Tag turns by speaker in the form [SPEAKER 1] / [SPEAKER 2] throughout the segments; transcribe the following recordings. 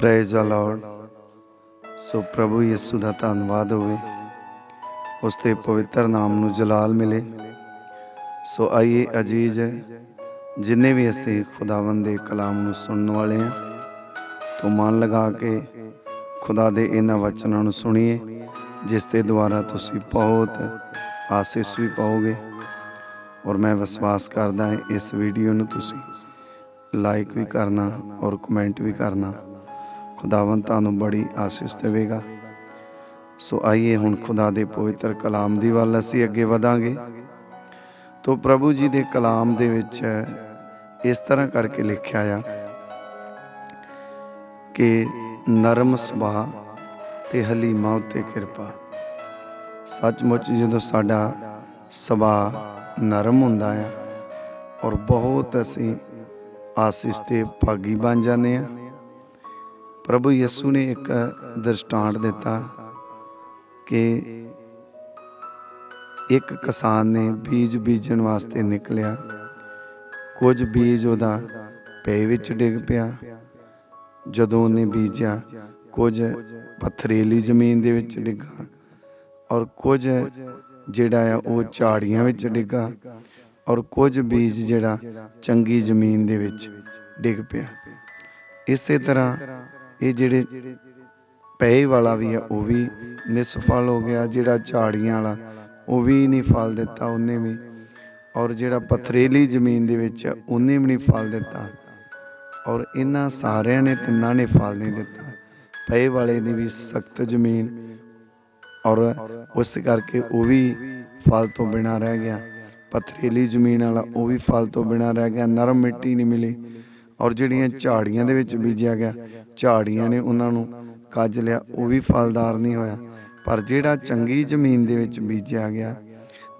[SPEAKER 1] Praise the Lord ਸੋ ਪ੍ਰਭੂ ਯਿਸੂ ਦਾ ਧੰਨਵਾਦ ਹੋਵੇ। ਉਸ ਦੇ ਪਵਿੱਤਰ ਨਾਮ ਨੂੰ ਜਲਾਲ ਮਿਲੇ। ਸੋ ਆਈਏ ਅਜੀਜ਼, ਜਿੰਨੇ ਵੀ ਅਸੀਂ ਖੁਦਾਵੰਦ ਦੇ ਕਲਾਮ ਨੂੰ ਸੁਣਨ ਵਾਲੇ ਹਾਂ, ਤੋਂ ਮਨ ਲਗਾ ਕੇ ਖੁਦਾ ਦੇ ਇਹਨਾਂ ਵਚਨਾਂ ਨੂੰ ਸੁਣੀਏ, ਜਿਸ ਦੇ ਦੁਆਰਾ ਤੁਸੀਂ ਬਹੁਤ ਆਸੀਸ ਵੀ ਪਾਓਗੇ। ਔਰ ਮੈਂ ਵਿਸ਼ਵਾਸ ਕਰਦਾ ਹਾਂ, ਇਸ ਵੀਡੀਓ ਨੂੰ ਤੁਸੀਂ ਲਾਈਕ ਵੀ ਕਰਨਾ ਔਰ ਕਮੈਂਟ ਵੀ ਕਰਨਾ। ਖੁਦਾਵੰਦ ਤੁਹਾਨੂੰ ਬੜੀ ਆਸੀਸ ਦੇਵੇਗਾ। ਸੋ ਆਈਏ ਹੁਣ ਖੁਦਾ ਦੇ ਪਵਿੱਤਰ ਕਲਾਮ ਦੀ ਵੱਲ ਅਸੀਂ ਅੱਗੇ ਵਧਾਂਗੇ। ਤੋ ਪ੍ਰਭੂ ਜੀ ਦੇ ਕਲਾਮ ਦੇ ਵਿੱਚ ਇਸ ਤਰ੍ਹਾਂ ਕਰਕੇ ਲਿਖਿਆ ਆ ਕਿ ਨਰਮ ਸੁਭਾਅ ਤੇ ਹਲੀਮਾ ਉੱਤੇ ਕਿਰਪਾ। ਸੱਚਮੁੱਚ ਜਦੋਂ ਸਾਡਾ ਸੁਭਾਅ ਨਰਮ ਹੁੰਦਾ ਆ ਔਰ ਬਹੁਤ ਅਸੀਂ ਆਸੀਸ ਤੇ ਭਾਗੀ ਬਣ ਜਾਂਦੇ ਆ ਪ੍ਰਭੂ ਯਿਸੂ ਨੇ ਇੱਕ ਦ੍ਰਿਸ਼ਟਾਂਤ ਦਿੱਤਾ ਕਿ ਇੱਕ ਕਿਸਾਨ ਨੇ ਬੀਜ ਬੀਜਣ ਵਾਸਤੇ ਨਿਕਲਿਆ। ਕੁਝ ਬੀਜ ਉਹਦਾ ਪੈ ਵਿੱਚ ਡਿੱਗ ਪਿਆ। ਜਦੋਂ ਉਹਨੇ ਬੀਜਿਆ, ਕੁਝ ਪਥਰੀਲੀ ਜ਼ਮੀਨ ਦੇ ਵਿੱਚ ਡਿੱਗਾ ਔਰ ਕੁਝ ਜਿਹੜਾ ਆ ਉਹ ਝਾੜੀਆਂ ਵਿੱਚ ਡਿੱਗਾ ਔਰ ਕੁਝ ਬੀਜ ਜਿਹੜਾ ਚੰਗੀ ਜ਼ਮੀਨ ਦੇ ਵਿੱਚ ਡਿੱਗ ਪਿਆ। ਇਸੇ ਤਰ੍ਹਾਂ ਇਹ ਜਿਹੜੇ ਪਏ ਵਾਲਾ ਵੀ ਆ, ਉਹ ਵੀ ਨਿਸਫਲ ਹੋ ਗਿਆ, ਜਿਹੜਾ ਝਾੜੀਆਂ ਵਾਲਾ, ਉਹ ਵੀ ਨਹੀਂ ਫਲ ਦਿੱਤਾ ਉਹਨੇ ਵੀ। ਔਰ ਜਿਹੜਾ ਪਥਰੀਲੀ ਜ਼ਮੀਨ ਦੇ ਵਿੱਚ ਉਹਨੇ ਵੀ ਨਹੀਂ ਫਲ ਦਿੱਤਾ। ਔਰ ਇਹਨਾਂ ਸਾਰਿਆਂ ਨੇ ਤਿੰਨਾਂ ਨੇ ਫਲ ਨਹੀਂ ਦਿੱਤਾ। ਪਏ ਵਾਲੇ ਦੀ ਵੀ ਸਖਤ ਜ਼ਮੀਨ, ਔਰ ਉਸ ਕਰਕੇ ਉਹ ਵੀ ਫਲ ਤੋਂ ਬਿਨਾ ਰਹਿ ਗਿਆ। ਪਥਰੀਲੀ ਜ਼ਮੀਨ ਵਾਲਾ, ਉਹ ਵੀ ਫਲ ਤੋਂ ਬਿਨਾ ਰਹਿ ਗਿਆ। ਨਰਮ ਮਿੱਟੀ ਨਹੀਂ ਮਿਲੀ। ਔਰ ਜਿਹੜੀਆਂ ਝਾੜੀਆਂ ਦੇ ਵਿੱਚ ਬੀਜਿਆ ਗਿਆ, ਝਾੜੀਆਂ ਨੇ ਉਹਨਾਂ ਨੂੰ ਕੱਜ ਲਿਆ, ਉਹ ਵੀ ਫਲਦਾਰ ਨਹੀਂ ਹੋਇਆ। ਪਰ ਜਿਹੜਾ ਚੰਗੀ ਜ਼ਮੀਨ ਦੇ ਵਿੱਚ ਬੀਜਿਆ ਗਿਆ,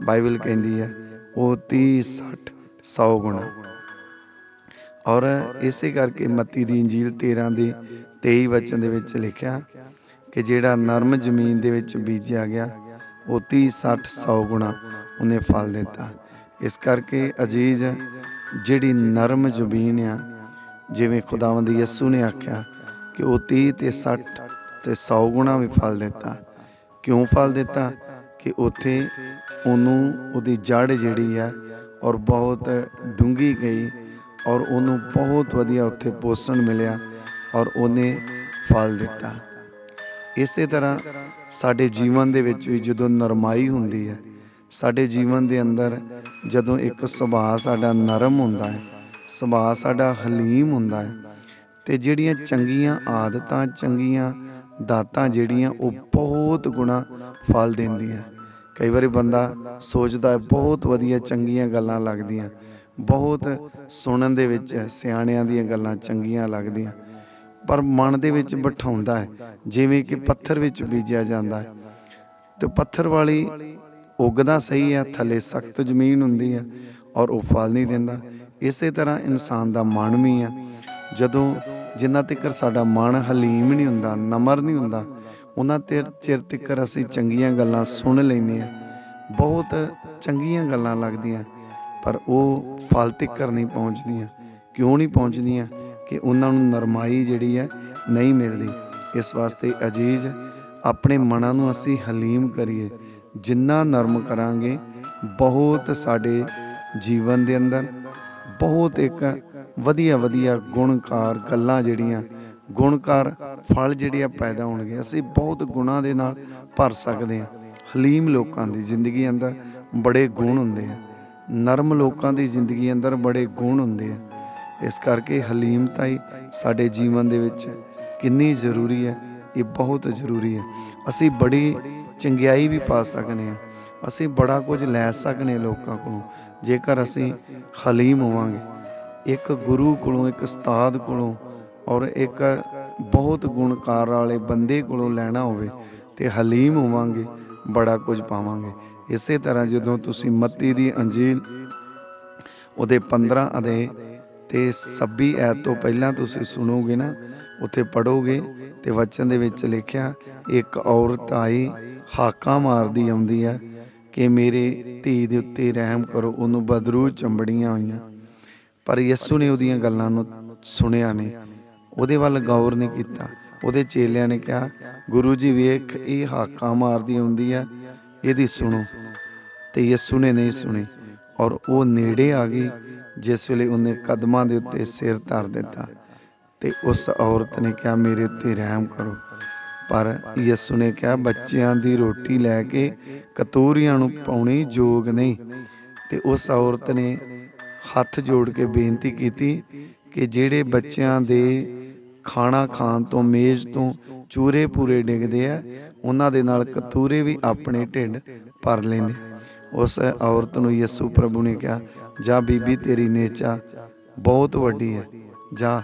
[SPEAKER 1] ਬਾਈਬਲ ਕਹਿੰਦੀ ਹੈ, ਉਹ 30 60 100 ਗੁਣਾ। ਔਰ ਇਸੇ ਕਰਕੇ ਮੱਤੀ ਦੀ ਇੰਜੀਲ 13 ਦੇ 23 ਵਚਨ ਦੇ ਵਿੱਚ ਲਿਖਿਆ ਕਿ ਜਿਹੜਾ ਨਰਮ ਜ਼ਮੀਨ ਦੇ ਵਿੱਚ ਬੀਜਿਆ ਗਿਆ, ਉਹ 30 60 100 ਗੁਣਾ ਉਹਨੇ ਫਲ ਦਿੱਤਾ। ਇਸ ਕਰਕੇ ਅਜੀਜ਼, ਜਿਹੜੀ ਨਰਮ ਜ਼ਮੀਨ ਆ ਜਿਵੇਂ ਖੁਦਾਵੰਦ ਯਿਸੂ ਨੇ ਆਖਿਆ ਕਿ ਉਹ 30 ਤੇ 60 ਤੇ 100 ਗੁਣਾ ਵੀ ਫਲ ਦਿੱਤਾ। ਕਿਉਂ ਫਲ ਦਿੱਤਾ? ਕਿ ਉੱਥੇ ਉਹਨੂੰ ਉਹਦੀ ਜੜ ਜਿਹੜੀ ਆ ਔਰ ਬਹੁਤ ਡੂੰਗੀ ਗਈ ਔਰ ਉਹਨੂੰ ਬਹੁਤ ਵਧੀਆ ਉੱਥੇ ਪੋਸ਼ਣ ਮਿਲਿਆ ਔਰ ਉਹਨੇ ਫਲ ਦਿੱਤਾ। ਇਸੇ ਤਰ੍ਹਾਂ ਸਾਡੇ ਜੀਵਨ ਦੇ ਵਿੱਚ ਵੀ ਜਦੋਂ ਨਰਮਾਈ ਹੁੰਦੀ ਹੈ, ਸਾਡੇ ਜੀਵਨ ਦੇ ਅੰਦਰ ਜਦੋਂ ਇੱਕ ਸੁਭਾਅ ਸਾਡਾ ਨਰਮ ਹੁੰਦਾ ਹੈ ਸੁਭਾਅ ਸਾਡਾ ਹਲੀਮ ਹੁੰਦਾ ਹੈ। ਤੇ ਜਿਹੜੀਆਂ ਚੰਗੀਆਂ ਆਦਤਾਂ, ਚੰਗੀਆਂ ਦਾਤਾਂ ਜਿਹੜੀਆਂ, ਉਹ ਬਹੁਤ ਗੁਣਾ ਫਲ ਦਿੰਦੀਆਂ ਕਈ ਵਾਰੀ ਬੰਦਾ ਸੋਚਦਾ ਹੈ, ਬਹੁਤ ਵਧੀਆ ਚੰਗੀਆਂ ਗੱਲਾਂ ਲੱਗਦੀਆਂ ਬਹੁਤ ਸੁਣਨ ਦੇ ਵਿੱਚ ਸਿਆਣਿਆਂ ਦੀਆਂ ਗੱਲਾਂ ਚੰਗੀਆਂ ਲੱਗਦੀਆਂ ਪਰ ਮਨ ਦੇ ਵਿੱਚ ਬਿਠਾਉਂਦਾ ਹੈ, ਜਿਵੇਂ ਕਿ ਪੱਥਰ ਵਿੱਚ ਬੀਜਿਆ ਜਾਂਦਾ ਹੈ। ਤੇ ਪੱਥਰ ਵਾਲੀ ਉਗਦਾ ਸਹੀ ਹੈ, ਥੱਲੇ ਸਖਤ ਜ਼ਮੀਨ ਹੁੰਦੀ ਹੈ ਔਰ ਉਹ ਫਲ ਨਹੀਂ ਦਿੰਦਾ। ਇਸੇ ਤਰ੍ਹਾਂ ਇਨਸਾਨ ਦਾ ਮਨ ਵੀ ਆ। ਜਦੋਂ ਜਿੰਨਾ ਤੱਕ ਸਾਡਾ ਮਨ ਹਲੀਮ ਨਹੀਂ ਹੁੰਦਾ, ਨਮਰ ਨਹੀਂ ਹੁੰਦਾ, ਉਹਨਾਂ ਤੇ ਚਿਰ ਤੱਕ ਅਸੀਂ ਚੰਗੀਆਂ ਗੱਲਾਂ ਸੁਣ ਲੈਂਦੇ ਆ ਬਹੁਤ ਚੰਗੀਆਂ ਗੱਲਾਂ ਲੱਗਦੀਆਂ, ਪਰ ਉਹ ਫਲ ਤੱਕ ਨਹੀਂ ਪਹੁੰਚਦੀਆਂ। ਕਿਉਂ ਨਹੀਂ ਪਹੁੰਚਦੀਆਂ? ਕਿ ਉਹਨਾਂ ਨੂੰ ਨਰਮਾਈ ਜਿਹੜੀ ਹੈ ਨਹੀਂ ਮਿਲਦੀ। ਇਸ ਵਾਸਤੇ ਅਜੀਜ਼, ਆਪਣੇ ਮਨਾਂ ਨੂੰ ਅਸੀਂ ਹਲੀਮ ਕਰੀਏ। ਜਿੰਨਾ ਨਰਮ ਕਰਾਂਗੇ, ਬਹੁਤ ਸਾਡੇ ਜੀਵਨ ਦੇ ਅੰਦਰ ਬਹੁਤ ਇੱਕ ਵਧੀਆ ਵਧੀਆ ਗੁਣਕਾਰ ਗੱਲਾਂ ਜਿਹੜੀਆਂ, ਗੁਣਕਾਰ ਫਲ ਜਿਹੜੇ ਆ ਪੈਦਾ ਹੋਣਗੇ ਅਸੀਂ ਬਹੁਤ ਗੁਣਾਂ ਦੇ ਨਾਲ ਭਰ ਸਕਦੇ ਹਾਂ। ਹਲੀਮ ਲੋਕਾਂ ਦੀ ਜ਼ਿੰਦਗੀ ਅੰਦਰ ਬੜੇ ਗੁਣ ਹੁੰਦੇ ਆ। ਨਰਮ ਲੋਕਾਂ ਦੀ ਜ਼ਿੰਦਗੀ ਅੰਦਰ ਬੜੇ ਗੁਣ ਹੁੰਦੇ ਆ। ਇਸ ਕਰਕੇ ਹਲੀਮਤਾ ਹੀ ਸਾਡੇ ਜੀਵਨ ਦੇ ਵਿੱਚ ਕਿੰਨੀ ਜ਼ਰੂਰੀ ਹੈ, ਇਹ ਬਹੁਤ ਜ਼ਰੂਰੀ ਹੈ। ਅਸੀਂ ਬੜੀ ਚੰਗਿਆਈ ਵੀ ਪਾ ਸਕਦੇ ਹਾਂ। ਅਸੀਂ ਬੜਾ ਕੁਝ ਲੈ ਸਕਦੇ ਹਾਂ ਲੋਕਾਂ ਕੋਲੋਂ। ਜੇਕਰ ਅਸੀਂ ਹਲੀਮ ਹੋਵਾਂਗੇ, ਇੱਕ ਗੁਰੂ ਕੋਲੋਂ, ਇੱਕ ਉਸਤਾਦ ਕੋਲੋਂ ਔਰ ਇੱਕ ਬਹੁਤ ਗੁਣਕਾਰ ਵਾਲੇ ਬੰਦੇ ਕੋਲੋਂ ਲੈਣਾ ਹੋਵੇ ਤੇ ਹਲੀਮ ਹੋਵਾਂਗੇ, ਬੜਾ ਕੁਝ ਪਾਵਾਂਗੇ। ਇਸੇ ਤਰ੍ਹਾਂ ਜਦੋਂ ਤੁਸੀਂ ਮੱਤੀ ਦੀ ਅੰਜੀਲ ਉਹਦੇ 15 ਅਦੇ ਤੇ 26 ਐਤ ਤੋਂ ਪਹਿਲਾਂ ਤੁਸੀਂ ਸੁਣੋਗੇ ਨਾ, ਉੱਥੇ ਪੜੋਗੇ ਤੇ ਵਚਨ ਦੇ ਵਿੱਚ ਲਿਖਿਆ, ਇੱਕ ਔਰਤ ਆਈ ਹਾਕਾਂ ਮਾਰਦੀ ਆਉਂਦੀ ਹੈ ਕਿ ਮੇਰੇ ਧੀ ਦੇ ਉੱਤੇ ਰਹਿਮ ਕਰੋ, ਉਹਨੂੰ ਬਦਰੂ ਚੰਬੜੀਆਂ ਹੋਈਆਂ। ਪਰ ਯਿਸੂ ਨੇ ਉਹਦੀਆਂ ਗੱਲਾਂ ਨੂੰ ਸੁਣਿਆ ਨਹੀਂ। ਉਹਦੇ ਵੱਲ ਗੌਰ ਨਹੀਂ ਕੀਤਾ। ਉਹਦੇ ਚੇਲਿਆਂ ਨੇ ਕਿਹਾ, ਗੁਰੂ ਜੀ, ਵੇਖ, ਇਹ ਹਾਕਾਂ ਮਾਰਦੀ ਆਉਂਦੀ ਆ, ਇਹਦੀ ਸੁਣੋ। ਤੇ ਯਿਸੂ ਨੇ ਨਹੀਂ ਸੁਣੀ ਔਰ ਉਹ ਨੇੜੇ ਆ ਗਈ, ਜਿਸ ਵੇਲੇ ਉਹਨੇ ਕਦਮਾਂ ਦੇ ਉੱਤੇ ਸਿਰ ਧਰ ਦਿੱਤਾ। ਤੇ ਉਸ ਔਰਤ ਨੇ ਕਿਹਾ, ਮੇਰੇ ਉੱਤੇ ਰਹਿਮ ਕਰੋ। ਪਰ ਯਿਸੂ ਨੇ ਕਿਹਾ, ਬੱਚਿਆਂ ਦੀ ਰੋਟੀ ਲੈ ਕੇ ਕਤੂਰੀਆਂ ਨੂੰ ਪਾਉਣੀ ਯੋਗ ਨਹੀਂ। ਤੇ ਉਸ ਔਰਤ ਨੇ ਹੱਥ ਜੋੜ ਕੇ ਬੇਨਤੀ ਕੀਤੀ ਕਿ ਜਿਹੜੇ ਬੱਚਿਆਂ ਦੇ ਖਾਣਾ ਖਾਣ ਤੋਂ ਮੇਜ਼ ਤੋਂ ਚੂਰੇ ਪੂਰੇ ਡਿੱਗਦੇ ਆ, ਉਹਨਾਂ ਦੇ ਨਾਲ ਕਤੂਰੇ ਵੀ ਆਪਣੇ ਢਿੱਡ ਭਰ ਲੈਂਦੇ। ਉਸ ਔਰਤ ਨੂੰ ਯਿਸੂ ਪ੍ਰਭੂ ਨੇ ਕਿਹਾ, ਜਾ ਬੀਬੀ ਤੇਰੀ ਨੇਚਾ ਬਹੁਤ ਵੱਡੀ ਹੈ, ਜਾ।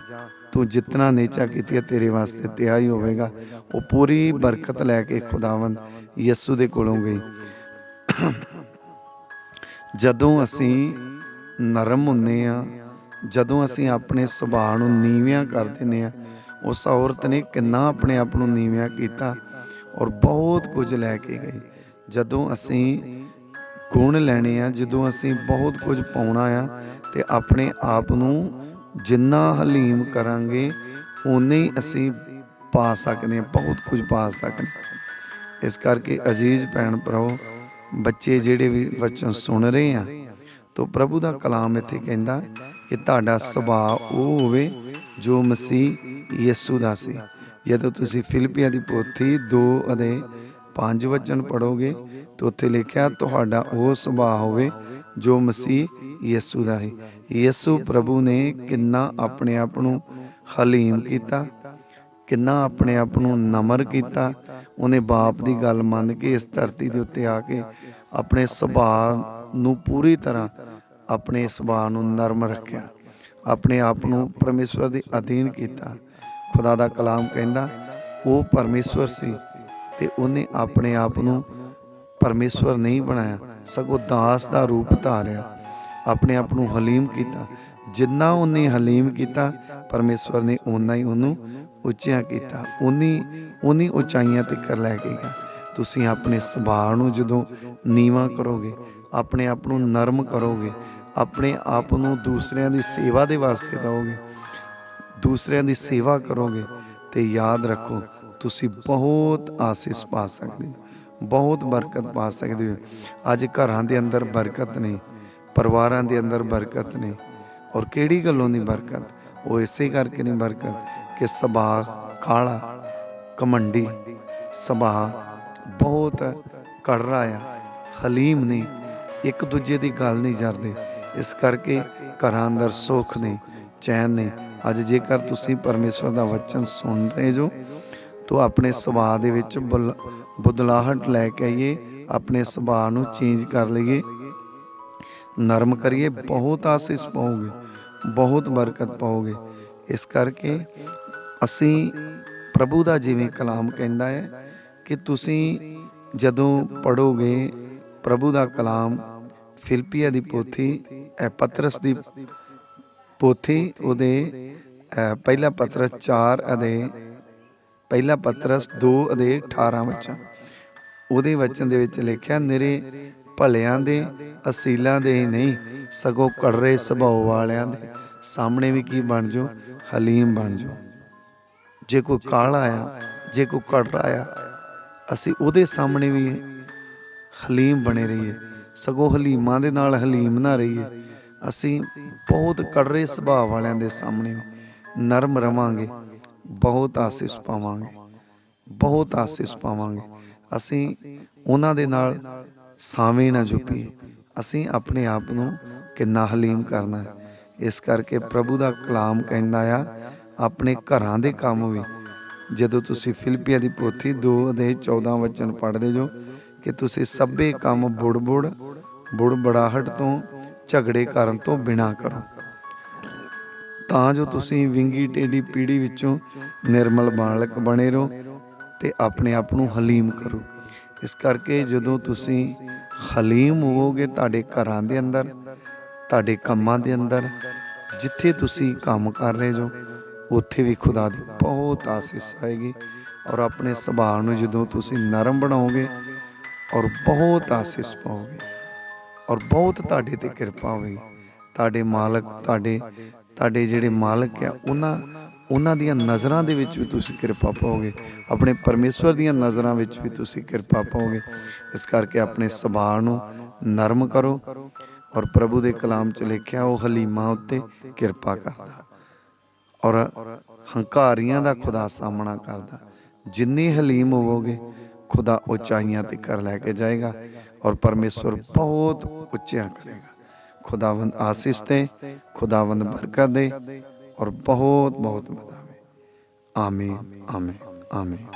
[SPEAKER 1] ਤੂੰ ਜਿਤਨਾ ਨੇਚਾ ਕੀਤੀ ਹੈ ਤੇਰੇ ਵਾਸਤੇ ਤਿਆ ਹੀ ਹੋਵੇਗਾ, ਉਹ ਪੂਰੀ ਬਰਕਤ ਲੈ ਕੇ ਖੁਦਾਵੰਦ ਯਿਸੂ ਦੇ ਕੋਲੋਂ ਗਈ। ਜਦੋਂ ਅਸੀਂ ਨਰਮ ਹੁੰਨੇ ਆ, ਜਦੋਂ ਅਸੀਂ ਆਪਣੇ ਸੁਭਾਅ ਨੂੰ ਨੀਵਿਆਂ ਕਰ ਦਿੰਦੇ ਆ, ਉਸ ਔਰਤ ਨੇ ਕਿੰਨਾ ਆਪਣੇ ਆਪ ਨੂੰ ਨੀਵਿਆਂ ਕੀਤਾ ਔਰ ਬਹੁਤ ਕੁਝ ਲੈ ਕੇ ਗਈ। ਜਦੋਂ ਅਸੀਂ ਗੁਣ ਲੈਣੇ ਆ, ਜਦੋਂ ਅਸੀਂ ਬਹੁਤ ਕੁਝ ਪਾਉਣਾ ਆ, ਤੇ ਆਪਣੇ ਆਪ ਨੂੰ ਜਿੰਨਾ ਹਲੀਮ ਕਰਾਂਗੇ ਉਨੇ ਹੀ ਅਸੀਂ ਪਾ ਸਕਦੇ ਹਾਂ, ਬਹੁਤ ਕੁਝ ਪਾ ਸਕਦੇ ਇਸ ਕਰਕੇ ਅਜੀਜ਼ ਭੈਣ ਭਰਾਓ, ਬੱਚੇ ਜਿਹੜੇ ਵੀ ਵਚਨ ਸੁਣ ਰਹੇ ਆ, ਤੋ ਪ੍ਰਭੂ ਦਾ ਕਲਾਮ ਇੱਥੇ ਕਹਿੰਦਾ ਕਿ ਤੁਹਾਡਾ ਸੁਭਾਅ ਉਹ ਹੋਵੇ ਜੋ ਮਸੀਹ ਯਿਸੂ ਦਾ ਸੀ। ਜਦੋਂ ਤੁਸੀਂ ਫਿਲਿਪੀਆਂ ਦੀ ਪੋਥੀ 2 ਅਤੇ 5 ਵਚਨ ਪੜੋਗੇ ਤਾਂ ਉੱਥੇ ਲਿਖਿਆ, ਤੁਹਾਡਾ ਉਹ ਸੁਭਾਅ ਹੋਵੇ ਜੋ ਮਸੀਹ ਯਿਸੂ ਦਾ ਹੈ ਯਿਸੂ ਪ੍ਰਭੂ ਨੇ ਕਿੰਨਾ ਆਪਣੇ ਆਪ ਨੂੰ ਹਲੀਮ ਕੀਤਾ, ਕਿੰਨਾ ਆਪਣੇ ਆਪ ਨੂੰ ਨਮਰ ਕੀਤਾ। ਉਹਨੇ ਬਾਪ ਦੀ ਗੱਲ ਮੰਨ ਕੇ ਇਸ ਧਰਤੀ ਦੇ ਉੱਤੇ ਆ ਕੇ ਆਪਣੇ ਸੁਭਾਅ ਨੂੰ ਪੂਰੀ ਤਰ੍ਹਾਂ ਆਪਣੇ ਸੁਭਾਅ ਨੂੰ ਨਰਮ ਰੱਖਿਆ। ਆਪਣੇ ਆਪ ਨੂੰ ਪਰਮੇਸ਼ਵਰ ਦੇ ਅਧੀਨ ਕੀਤਾ। ਖੁਦਾ ਦਾ ਕਲਾਮ ਕਹਿੰਦਾ, ਉਹ ਪਰਮੇਸ਼ਵਰ ਸੀ ਤੇ ਉਹਨੇ ਆਪਣੇ ਆਪ ਨੂੰ ਪਰਮੇਸ਼ਵਰ ਨਹੀਂ ਬਣਾਇਆ। ਸਗੋਂ ਦਾਸ ਦਾ ਰੂਪ ਧਾਰਿਆ। ਆਪਣੇ ਆਪ ਨੂੰ ਹਲੀਮ ਕੀਤਾ। ਜਿੰਨਾ ਉਹਨੇ ਹਲੀਮ ਕੀਤਾ, ਪਰਮੇਸ਼ਵਰ ਨੇ ਓਨਾ ਹੀ ਉਹਨੂੰ ਉੱਚਿਆ ਕੀਤਾ। ਉਨੀ ਉਨੀ ਉਚਾਈਆਂ ਤੱਕ ਲੈ ਕੇ ਗਿਆ। ਤੁਸੀਂ ਆਪਣੇ ਸੁਭਾਅ ਨੂੰ ਜਦੋਂ ਨੀਵਾ ਕਰੋਗੇ, ਆਪਣੇ ਆਪ ਨੂੰ ਨਰਮ ਕਰੋਗੇ, ਆਪਣੇ ਆਪ ਨੂੰ ਦੂਸਰਿਆਂ ਦੀ ਸੇਵਾ ਦੇ ਵਾਸਤੇ ਦਿਓਗੇ, ਦੂਸਰਿਆਂ ਦੀ ਸੇਵਾ ਕਰੋਗੇ ਤੇ ਯਾਦ ਰੱਖੋ, ਤੁਸੀਂ ਬਹੁਤ ਆਸੀਸ ਪਾ ਸਕਦੇ ਹੋ, ਬਹੁਤ ਬਰਕਤ ਪਾ ਸਕਦੇ ਹੋ। ਅੱਜ ਘਰਾਂ ਦੇ ਅੰਦਰ ਬਰਕਤ ਨਹੀਂ ਪਰਿਵਾਰਾਂ ਦੇ ਅੰਦਰ ਬਰਕਤ ਨੇ। ਔਰ ਕਿਹੜੀ ਗੱਲੋਂ ਦੀ ਬਰਕਤ? ਉਹ ਇਸੇ ਕਰਕੇ ਨਹੀਂ ਬਰਕਤ ਕਿ ਸੁਭਾਅ ਕਾਲਾ ਕਮੰਡੀ ਸੁਭਾਅ ਬਹੁਤ ਕੜਰਾ ਆ, ਹਲੀਮ ਨੇ, ਇੱਕ ਦੂਜੇ ਦੀ ਗੱਲ ਨਹੀਂ ਜਰਦੇ। ਇਸ ਕਰਕੇ ਘਰਾਂ ਅੰਦਰ ਸੁੱਖ ਨੇ, ਚੈਨ ਨੇ। ਅੱਜ ਜੇਕਰ ਤੁਸੀਂ ਪਰਮੇਸ਼ਵਰ ਦਾ ਵਚਨ ਸੁਣ ਰਹੇ ਜੋ, ਤਾਂ ਆਪਣੇ ਸੁਭਾਅ ਦੇ ਵਿੱਚ ਬੁਲ- ਬਦਲਾਹਟ ਲੈ ਕੇ ਆਈਏ, ਆਪਣੇ ਸੁਭਾਅ ਨੂੰ ਚੇਂਜ ਕਰ ਲਈਏ। ਨਰਮ ਕਰੀਏ, ਬਹੁਤ ਆਸੀਸ ਪਾਓਗੇ, ਬਹੁਤ ਬਰਕਤ ਪਾਓਗੇ। ਇਸ ਕਰਕੇ ਅਸੀਂ ਪ੍ਰਭੂ ਦਾ ਜਿਵੇਂ ਕਲਾਮ ਕਹਿੰਦਾ ਹੈ ਕਿ ਤੁਸੀਂ ਜਦੋਂ ਪੜੋਗੇ ਪ੍ਰਭੂ ਦਾ ਕਲਾਮ ਫਿਲਪੀਆ ਦੀ ਪੋਥੀ, ਇਹ ਪਤਰਸ ਦੀ ਪੋਥੀ, ਉਹਦੇ ਪਹਿਲਾ ਪਤਰਸ 4 ਅਤੇ ਪਹਿਲਾ ਪਤਰਸ 2 ਅਤੇ 18 ਵਿੱਚ ਉਹਦੇ ਵਚਨ ਦੇ ਵਿੱਚ ਲਿਖਿਆ ਮੇਰੇ ਭਲਿਆਂ ਦੇ, ਅਸੀਲਾਂ ਦੇ ਹੀ ਨਹੀਂ, ਸਗੋਂ ਕੜਰੇ ਸੁਭਾਅ ਵਾਲਿਆਂ ਦੇ। ਸਾਹਮਣੇ ਵੀ ਕੀ ਬਣ ਜਾਓ ਹਲੀਮ ਬਣ ਜਾਓ ਜੇ ਕੋਈ ਕਾਲਾ ਆ ਜੇ ਕੋਈ ਕੜਰਾ ਆ ਅਸੀਂ ਉਹਦੇ ਸਾਹਮਣੇ ਵੀ ਹਲੀਮ ਬਣੇ ਰਹੀਏ। ਸਗੋਂ ਹਲੀਮਾਂ ਦੇ ਨਾਲ ਹਲੀਮ ਨਾ ਰਹੀਏ। ਅਸੀਂ ਬਹੁਤ ਕੜਰੇ ਸੁਭਾਅ ਵਾਲਿਆਂ ਦੇ ਸਾਹਮਣੇ ਨਰਮ ਰਵਾਂਗੇ, ਬਹੁਤ ਆਸਿਸ ਪਾਵਾਂਗੇ, ਬਹੁਤ ਆਸਿਸ ਪਾਵਾਂਗੇ। ਅਸੀਂ ਉਹਨਾਂ ਦੇ ਨਾਲ ਸਾਵੇਂ ਨਾ ਝੁਕੀਏ। ਅਸੀਂ ਆਪਣੇ ਆਪ ਨੂੰ ਕਿੰਨਾ ਹਲੀਮ ਕਰਨਾ ਹੈ। ਇਸ ਕਰਕੇ ਪ੍ਰਭੂ ਦਾ ਕਲਾਮ ਕਹਿੰਦਾ ਆ, ਆਪਣੇ ਘਰਾਂ ਦੇ ਕੰਮ ਵੀ। ਜਦੋਂ ਤੁਸੀਂ ਫਿਲਪੀਆ ਦੀ ਪੋਥੀ 2 ਦੇ 14 ਵਚਨ ਪੜ੍ਹਦੇ ਜੋ ਕਿ ਤੁਸੀਂ ਸਭੇ ਕੰਮ ਬੁੜਬੁੜ, ਬੁੜਬੜਾਹਟ ਤੋਂ, ਝਗੜੇ ਕਰਨ ਤੋਂ ਬਿਨਾ ਕਰੋ। ਤਾਂ ਜੋ ਤੁਸੀਂ ਵਿੰਗੀ ਟੇਡੀ ਪੀੜੀ ਵਿੱਚੋਂ ਨਿਰਮਲ ਬਾਲਕ ਬਣੇ ਰਹੋ ਤੇ ਆਪਣੇ ਆਪ ਨੂੰ ਹਲੀਮ ਕਰੋ। ਇਸ ਕਰਕੇ ਜਦੋਂ ਤੁਸੀਂ ਹਲੀਮ ਹੋਵੋਗੇ ਤੁਹਾਡੇ ਘਰਾਂ ਦੇ ਅੰਦਰ, ਤੁਹਾਡੇ ਕੰਮਾਂ ਦੇ ਅੰਦਰ, ਜਿੱਥੇ ਤੁਸੀਂ ਕੰਮ ਕਰ ਰਹੇ ਜੋ, ਉੱਥੇ ਵੀ ਖੁਦਾ ਦੀ ਬਹੁਤ ਆਸੀਸ ਆਏਗੀ ਔਰ ਆਪਣੇ ਸੁਭਾਅ ਨੂੰ ਜਦੋਂ ਤੁਸੀਂ ਨਰਮ ਬਣਾਓਗੇ ਔਰ ਬਹੁਤ ਆਸੀਸ ਪਾਓਗੇ ਔਰ ਬਹੁਤ ਤੁਹਾਡੇ ਤੇ ਕਿਰਪਾ ਹੋਵੇਗੀ ਤੁਹਾਡੇ ਮਾਲਕ, ਤੁਹਾਡੇ ਤੁਹਾਡੇ ਜਿਹੜੇ ਮਾਲਕ ਆ, ਉਹਨਾਂ ਉਹਨਾਂ ਦੀਆਂ ਨਜ਼ਰਾਂ ਦੇ ਵਿੱਚ ਵੀ ਤੁਸੀਂ ਕਿਰਪਾ ਪਾਓਗੇ, ਆਪਣੇ ਪਰਮੇਸ਼ਵਰ ਦੀਆਂ ਨਜ਼ਰਾਂ ਵਿੱਚ ਵੀ ਤੁਸੀਂ ਕਿਰਪਾ ਪਾਓਗੇ। ਇਸ ਕਰਕੇ ਆਪਣੇ ਸੁਭਾਅ ਨੂੰ ਨਰਮ ਕਰੋ ਔਰ ਪ੍ਰਭੂ ਦੇ ਕਲਾਮ 'ਚ ਲਿਖਿਆ, ਉਹ ਹਲੀਮਾ ਉੱਤੇ ਕਿਰਪਾ ਕਰਦਾ ਔਰ ਹੰਕਾਰੀਆਂ ਦਾ ਖੁਦਾ ਸਾਹਮਣਾ ਕਰਦਾ। ਜਿੰਨੀ ਹਲੀਮ ਹੋਵੋਗੇ, ਖੁਦਾ ਉਚਾਈਆਂ ਤੇ ਕਰ ਲੈ ਕੇ ਜਾਏਗਾ ਔਰ ਪਰਮੇਸ਼ਵਰ ਬਹੁਤ ਉੱਚਿਆਂ ਕਰੇਗਾ। ਖੁਦਾਵੰਦ ਆਸੀਸ ਤੇ, ਖੁਦਾਵੰਦ ਬਰਕਤ ਦੇ ਔਰ ਬਹੁਤ ਬਹੁਤ ਵਧਾਵੇ ਆਮੀਨ ਆਮੀਨ ਆਮੀਨ